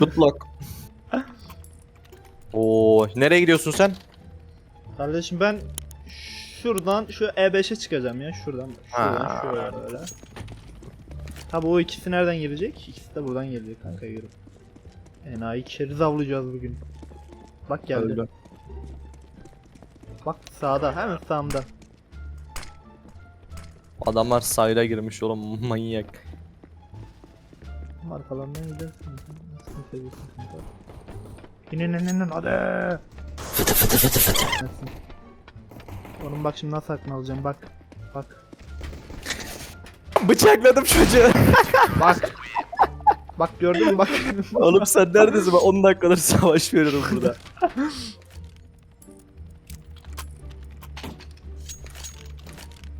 Good luck. Oo, nereye gidiyorsun sen? Kardeşim ben şuradan şu E5'e çıkacağım ya şuradan. Şuradan Ha. şöyle. Tabi o ikisi nereden gelecek? İkisi de buradan gelecek kanka yürü. Enayi keriz avlayacağız bugün. Bak geldi. Öyle. Bak sağda hemen sağımda. Adamlar sahile girmiş oğlum manyak. Arkalarından gidersin. Nasıl seviyorsun kanka? İnin inin inin hadi. Fıtı fıtı fıtı fıtı. Oğlum bak şimdi nasıl aklını alacağım bak. Bak. Bıçakladım çocuğu. Bak. bak gördün mü bak. oğlum sen neredesin? Ben 10 dakikadır savaş veriyorum burada.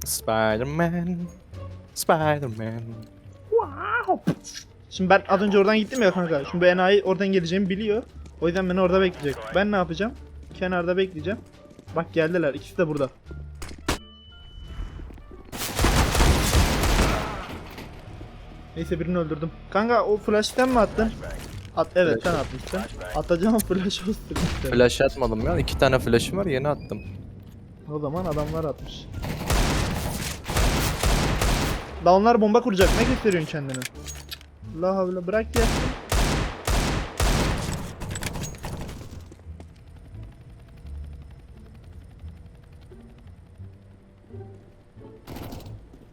Spider-Man. Spider-Man. Şimdi ben az önce oradan gittim ya kanka. Şimdi bu enayi oradan geleceğimi biliyor. O yüzden beni orada bekleyecek. Ben ne yapacağım? Kenarda bekleyeceğim. Bak geldiler. ikisi de burada. Neyse birini öldürdüm. Kanka o flash'ten mi attın? At evet sen atmışsın. Atacağım flash olsun işte. Flash atmadım ya. İki tane flash'ım var yeni attım. O zaman adamlar atmış. Da onlar bomba kuracak. Ne gösteriyorsun kendini? La havle bırak ya.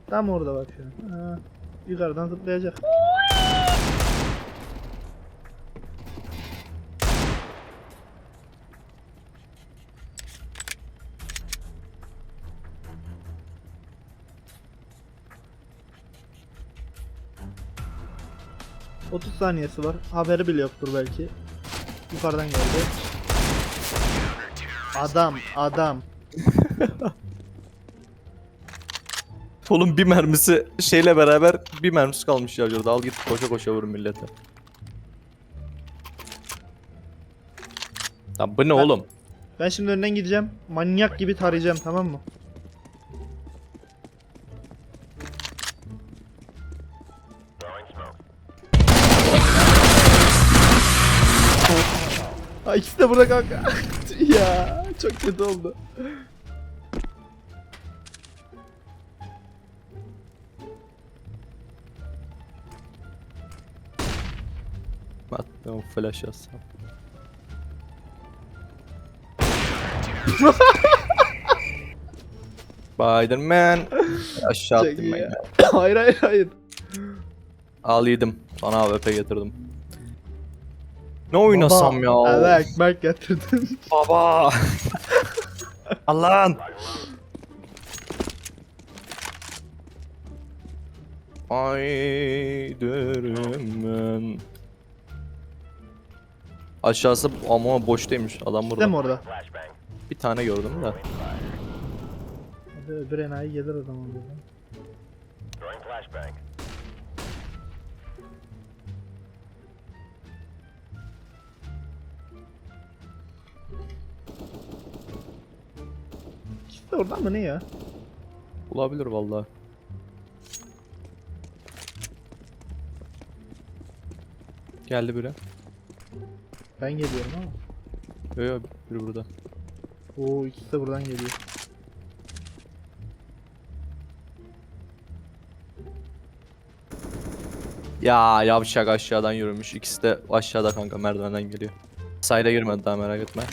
Tam orada bak şu an. Ha, yukarıdan zıplayacak. 30 saniyesi var. Haberi bile yoktur belki. Yukarıdan geldi. Adam, adam. Oğlum bir mermisi şeyle beraber bir mermisi kalmış ya orada. Al git koşa koşa vurun millete. Lan bu ne oğlum? Ben şimdi önden gideceğim. Manyak gibi tarayacağım tamam mı? İkisi de burada kanka. ya çok kötü oldu. Attım flash yazsam. Spider-Man. Aşağı Çok attım iyi ben ya. hayır hayır hayır. Al yedim. Sana AWP getirdim. Ne oynasam ya? Baba, Eve ekmek getirdim. Baba. Allah'ın. Spider-Man. Aşağısı ama boştaymış adam Değil burada. mi orada? Bir tane gördüm de. Hadi öbür enayi gelir o zaman burada. İkisi de oradan mı ne ya? Olabilir vallahi. Geldi biri. Ben geliyorum ama. Yok yok biri burada. Oo ikisi de buradan geliyor. Ya yavşak aşağıdan yürümüş. İkisi de aşağıda kanka merdivenden geliyor. Sayda girmedi daha merak etme.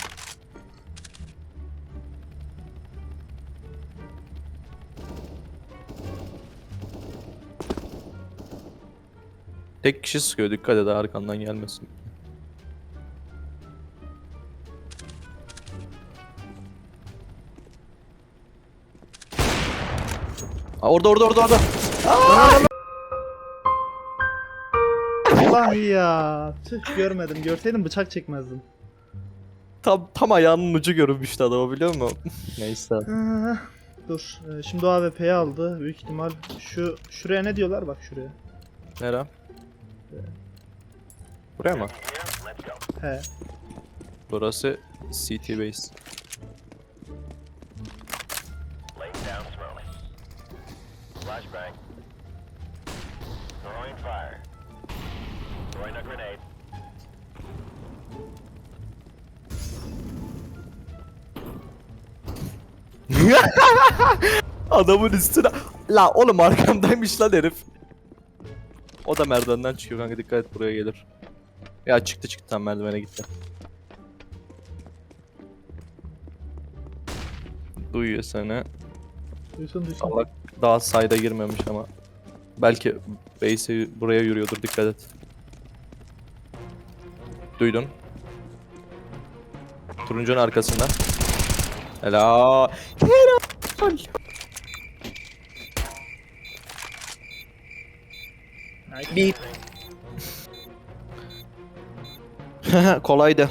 Tek kişi sıkıyor dikkat et arkandan gelmesin. Aa, orada orada orada orada. Allah ya. Tüh görmedim. Görseydim bıçak çekmezdim. Tam tam ayağının ucu görünmüştü adama biliyor musun? Neyse. Ah, Dur. e, Şimdi o AWP'yi aldı. Büyük ihtimal şu şuraya ne diyorlar bak şuraya. Nere? Buraya mı? He. Burası CT base. Adamın üstüne... La oğlum arkamdaymış lan herif. O da merdivenden çıkıyor kanka dikkat et buraya gelir. Ya çıktı çıktı tam merdivene gitti. Duyuyor seni. Duysun duysun. Allah daha sayda girmemiş ama. Belki base'e buraya yürüyordur dikkat et. Duydun. Turuncunun arkasında. Helal. Helal. Bir. Kolaydı.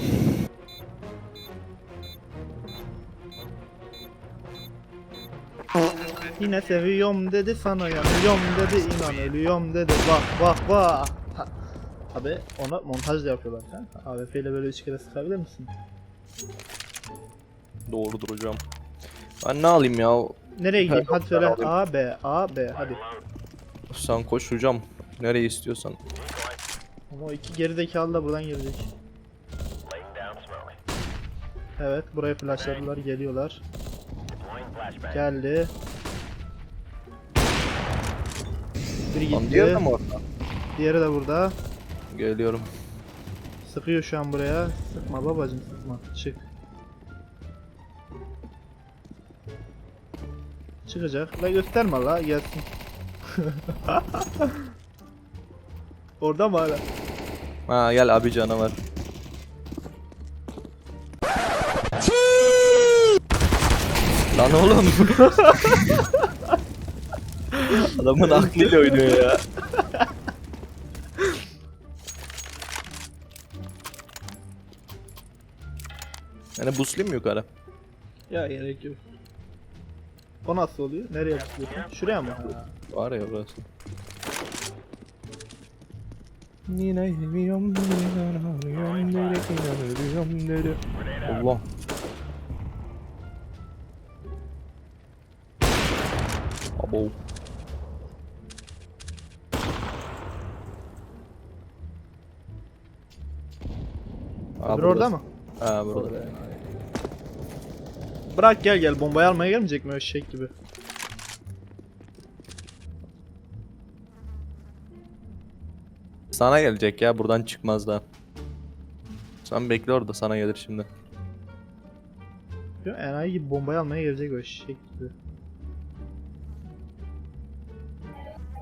Yine seviyorum dedi sana yanıyorum dedi inan ölüyorum dedi vah vah vah. Ha. Abi ona montaj da yapıyorlar sen. AWP ile böyle üç kere sıkabilir misin? Doğrudur hocam. Ben ne alayım ya? Nereye gideyim? Ha, Hadi söyle. A B A B hadi. Sen koş hocam. Nereye istiyorsan. Ama o iki gerizekalı da buradan smoke. Evet buraya flashladılar geliyorlar. Geldi. Biri Lan gitti. diğer de mi orada? Diğeri de burada. Geliyorum. Sıkıyor şu an buraya. Sıkma babacım sıkma. Çık. Çıkacak. La gösterme la gelsin. Orada mı hala? Ha gel abi canavar. Lan oğlum. Adamın aklıyla oynuyor ya. Yani buslayayım mı yukarı? Ya gerek yok. O nasıl oluyor? Nereye tutuyorsun? Şuraya mı? Var ya burası. Yine seviyorum, inanıyorum, direkt inanıyorum, direkt. Allah. Abo. Öbürü orada mı? Ha burada. Bırak gel gel bombayı almaya gelmeyecek mi eşek gibi? Sana gelecek ya buradan çıkmaz daha. Sen bekle orada sana gelir şimdi. Diyor, Enayi gibi bombayı almaya gelecek o eşek gibi.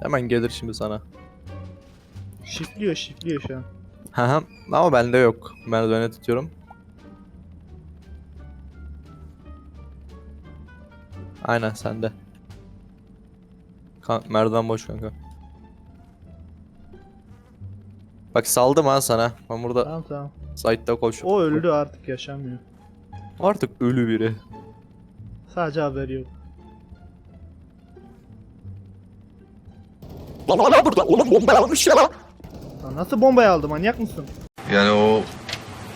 Hemen gelir şimdi sana. Şifliyor şifliyor şu an. Haha ama bende yok. Merdivene tutuyorum. Aynen sende. Kan merdiven boş kanka. Bak saldım ha sana. Ben burada Tamam tamam. site'da koş. O öldü artık yaşamıyor. Artık ölü biri. Sadece haberi yok. Lan hala burada. Oğlum bomba almış ya. Lan nasıl bombayı aldı manyak mısın? Yani o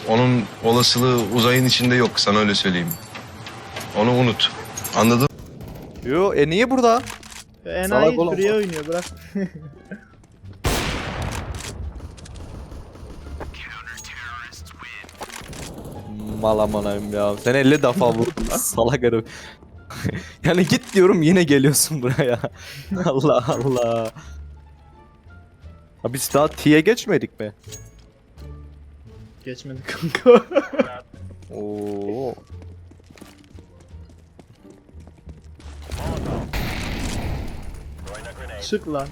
onun olasılığı uzayın içinde yok sana öyle söyleyeyim. Onu unut. Anladın? Yo e niye burada? Ya Enayi Salak oğlum oynuyor bırak. Mal amanayım ya. Sen 50 defa vurdun salak herif. yani git diyorum yine geliyorsun buraya. Allah Allah. Ha biz daha T'ye geçmedik mi? Geçmedi kanka. Oo. Çık lan.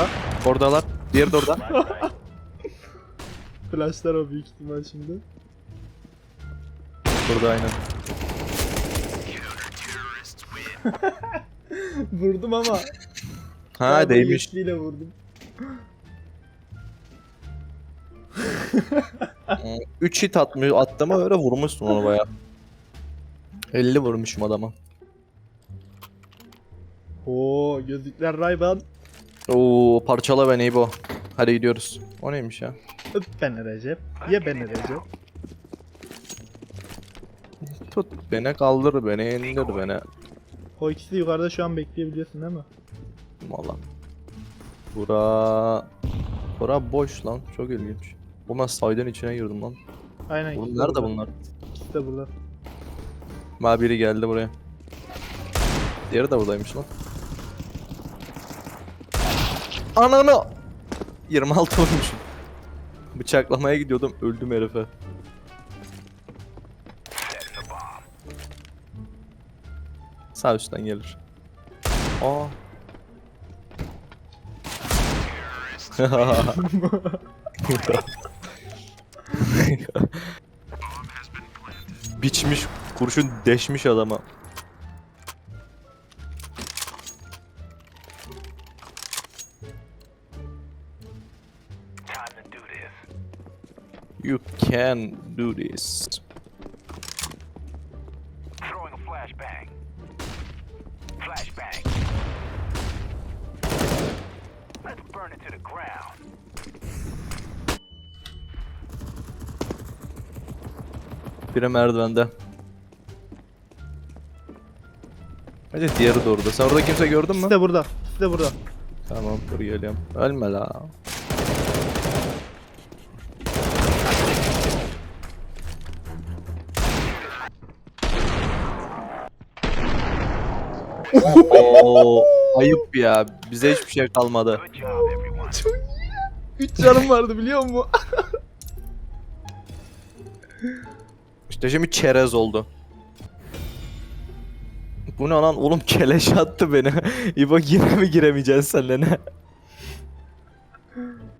Burada. Oradalar. Diğeri de orada. Flashlar o büyük ihtimal şimdi. Burada aynen. Vurdum ama. Ha değmiş. yeşiliyle vurdum. 3 hit atmıyor. Attım öyle vurmuşsun onu baya. 50 vurmuşum adama. Oo gözlükler Rayban. Oo parçala beni İbo. Hadi gidiyoruz. O neymiş ya? Öp beni Recep. Ye beni Recep. Tut beni kaldır beni indir beni. O ikisi yukarıda şu an bekleyebiliyorsun değil mi? Valla. Bura... Bura boş lan. Çok ilginç. Bu ben saydın içine girdim lan. Aynen. Oğlum ikisi burada. bunlar? İkisi de burada. Ma biri geldi buraya. Diğeri de buradaymış lan. Ananı! 26 vurmuşum. Bıçaklamaya gidiyordum öldüm herife. Sağ üstten gelir. Aa. Biçmiş kurşun deşmiş adama. You can do this. Throwing a flashbang. Flashbang. Let's burn it to the ground. Biri merdivende. Hadi diğeri de orada. Sen orada kimse gördün mü? İkisi de burada. İkisi de burada. Tamam dur geliyorum. Ölme la. Oo, ayıp ya. Bize hiçbir şey kalmadı. Job, everyone. 3 canım vardı biliyor musun? İşte şimdi çerez oldu. Bu ne lan oğlum keleş attı beni. İbo yine mi giremeyeceksin senle ne?